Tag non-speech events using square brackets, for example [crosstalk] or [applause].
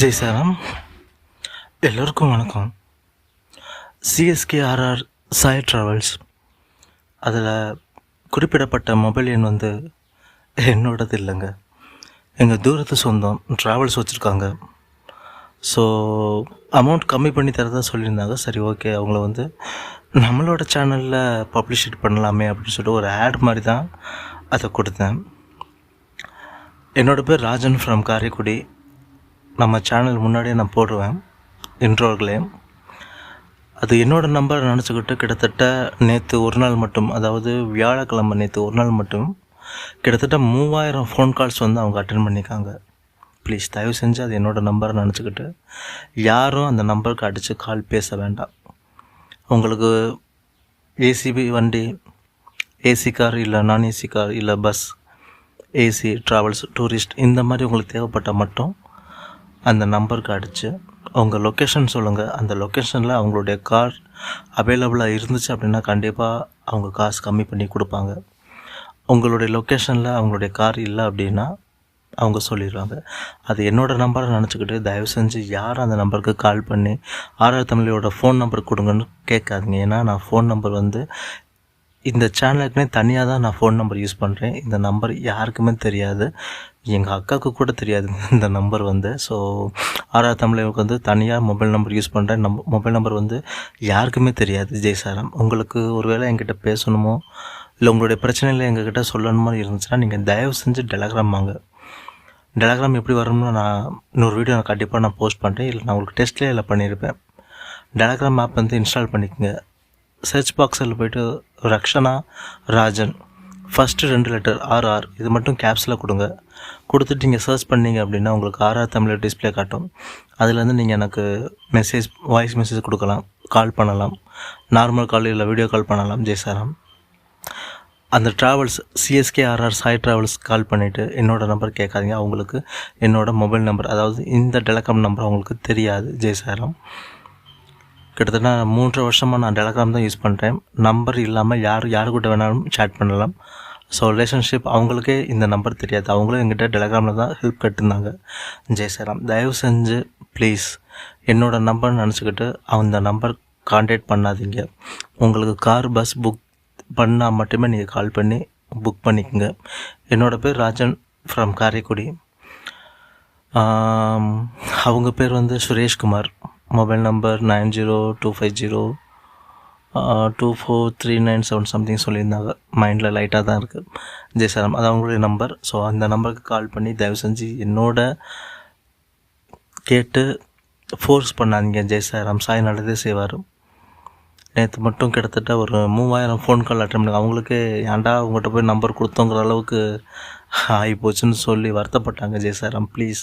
ஜெய் சாரம் எல்லோருக்கும் வணக்கம். சிஎஸ்கே ஆர்ஆர் சாய் ட்ராவல்ஸ் அதில் குறிப்பிடப்பட்ட மொபைல் எண் வந்து என்னோடது இல்லைங்க. எங்கள் தூரத்து சொந்தம் ட்ராவல்ஸ் வச்சுருக்காங்க. ஸோ அமௌண்ட் கம்மி பண்ணி தரதான் சொல்லியிருந்தாங்க. சரி ஓகே அவங்கள வந்து நம்மளோட சேனலில் பப்ளிஷிட் பண்ணலாமே அப்படின்னு சொல்லிட்டு ஒரு ஆட் மாதிரி தான் அதை கொடுத்தேன். என்னோடய பேர் ராஜன் ஃப்ரம் காரைக்குடி. நம்ம சேனல் முன்னாடியே நான் போடுவேன் இன்ட்ரோர்களையும் அது என்னோடய நம்பர் நினச்சிக்கிட்டு கிட்டத்தட்ட நேற்று ஒரு நாள் மட்டும் அதாவது வியாழக்கிழமை நேற்று ஒரு நாள் மட்டும் கிட்டத்தட்ட மூவாயிரம் ஃபோன் கால்ஸ் வந்து அவங்க அட்டன் பண்ணியிருக்காங்க. ப்ளீஸ் தயவு செஞ்சு அது என்னோடய நம்பரை நினச்சிக்கிட்டு யாரும் அந்த நம்பருக்கு அடித்து கால் பேச வேண்டாம். உங்களுக்கு ஏசிபி வண்டி ஏசி கார் இல்லை நான் ஏசி கார் இல்லை பஸ் ஏசி ட்ராவல்ஸ் டூரிஸ்ட் இந்த மாதிரி உங்களுக்கு தேவைப்பட்டால் மட்டும் அந்த நம்பருக்கு அடித்து அவங்க லொக்கேஷன் சொல்லுங்கள் அந்த லொக்கேஷனில் அவங்களுடைய கார் அவைலபிளாக இருந்துச்சு அப்படின்னா கண்டிப்பாக அவங்க காசு கம்மி பண்ணி கொடுப்பாங்க. உங்களுடைய லொக்கேஷனில் அவங்களுடைய கார் இல்லை அப்படின்னா அவங்க சொல்லிடுவாங்க. அது என்னோடய நம்பரை நினச்சிக்கிட்டு தயவு செஞ்சு யார் அந்த நம்பருக்கு கால் பண்ணி ஆர்ஆர் தமிழோட ஃபோன் நம்பர் கொடுங்கன்னு கேட்காதீங்க. ஏன்னா நான் ஃபோன் நம்பர் வந்து இந்த சேனலுக்குனே தனியாக தான் நான் ஃபோன் நம்பர் யூஸ் பண்ணுறேன் இந்த நம்பர் யாருக்குமே தெரியாது. எங்கள் அக்காவுக்கு கூட தெரியாது [laughs] இந்த நம்பர் வந்து. ஸோ ஆர்ஆர் தமிழருக்கு வந்து தனியாக மொபைல் நம்பர் யூஸ் பண்ணுறேன் நம்ப மொபைல் நம்பர் வந்து யாருக்குமே தெரியாது ஜெய்சாரம். உங்களுக்கு ஒருவேளை என்கிட்ட பேசணுமோ இல்லை உங்களுடைய பிரச்சனைகளை எங்ககிட்ட சொல்லணுமோ இருந்துச்சுன்னா நீங்கள் தயவு செஞ்சு டெலகிராம் வாங்க. டெலகிராம் எப்படி வரணும்னு நான் இன்னொரு வீடியோ நான் கண்டிப்பாக நான் போஸ்ட் பண்ணுறேன் இல்லை நான் உங்களுக்கு டெஸ்ட்லேயே இல்லை பண்ணியிருப்பேன். டெலகிராம் ஆப் வந்து இன்ஸ்டால் பண்ணிக்கோங்க. சர்ச் பாக்ஸில் போய்ட்டு ரக்ஷனா ராஜன் ஃபஸ்ட்டு ரெண்டு லெட்டர் ஆர்ஆர் இது மட்டும் கேப்ஸில் கொடுங்க. கொடுத்துட்டு நீங்கள் சர்ச் பண்ணீங்க அப்படின்னா உங்களுக்கு ஆர்ஆர் தமிழ் டிஸ்பிளே காட்டும். அதுலேருந்து நீங்கள் எனக்கு மெசேஜ் வாய்ஸ் மெசேஜ் கொடுக்கலாம். கால் பண்ணலாம். நார்மல் கால் இல்லை வீடியோ கால் பண்ணலாம் ஜெய்சாராம். அந்த travels CSK RR Sai travels call பண்ணிவிட்டு என்னோடய நம்பர் கேட்காதீங்க. அவங்களுக்கு என்னோடய மொபைல் நம்பர் அதாவது இந்த டெலகாம் நம்பர் அவங்களுக்கு தெரியாது ஜெய்சாராம். கிட்டத்தட்ட மூன்று வருஷமாக நான் டெலகிராம் தான் யூஸ் பண்ணுறேன் நம்பர் இல்லாமல் யார் யார் கூட வேணாலும் சேட் பண்ணலாம். ஸோ ரிலேஷன்ஷிப் அவங்களுக்கே இந்த நம்பர் தெரியாது. அவங்களும் எங்கிட்ட டெலகிராமில் தான் ஹெல்ப் கட்டிருந்தாங்க. ஜெய்சராம் தயவு செஞ்சு ப்ளீஸ் என்னோடய நம்பர் நினச்சிக்கிட்டு அந்த நம்பர் கான்டாக்ட் பண்ணாதீங்க. உங்களுக்கு கார் பஸ் புக் பண்ணால் மட்டுமே நீங்கள் கால் பண்ணி புக் பண்ணிக்கோங்க. என்னோடய பேர் ராஜன் ஃப்ரம் காரைக்குடி. அவங்க பேர் வந்து Sureshkumar. Mobile number nine zero two five zero two four three nine seven something சொல்லியிருந்தாங்க. மைண்டில் லைட்டாக தான் இருக்குது ஜெய்சாரம் அது அவங்களுடைய நம்பர். ஸோ அந்த நம்பருக்கு கால் பண்ணி தயவு செஞ்சு என்னோட கேட்டு ஃபோர்ஸ் பண்ணாதீங்க. ஜெய்சாராம் சாய் நல்லதே செய்வார். நேற்று மட்டும் கிட்டத்தட்ட ஒரு மூவாயிரம் ஃபோன் கால் அட்டன் பண்ணி அவங்களுக்கு ஏன்டா உங்கள்கிட்ட போய் நம்பர் கொடுத்தோங்கிற அளவுக்கு ஆகி போச்சுன்னு சொல்லி வருத்தப்பட்டாங்க ஜெய்சாராம் ப்ளீஸ்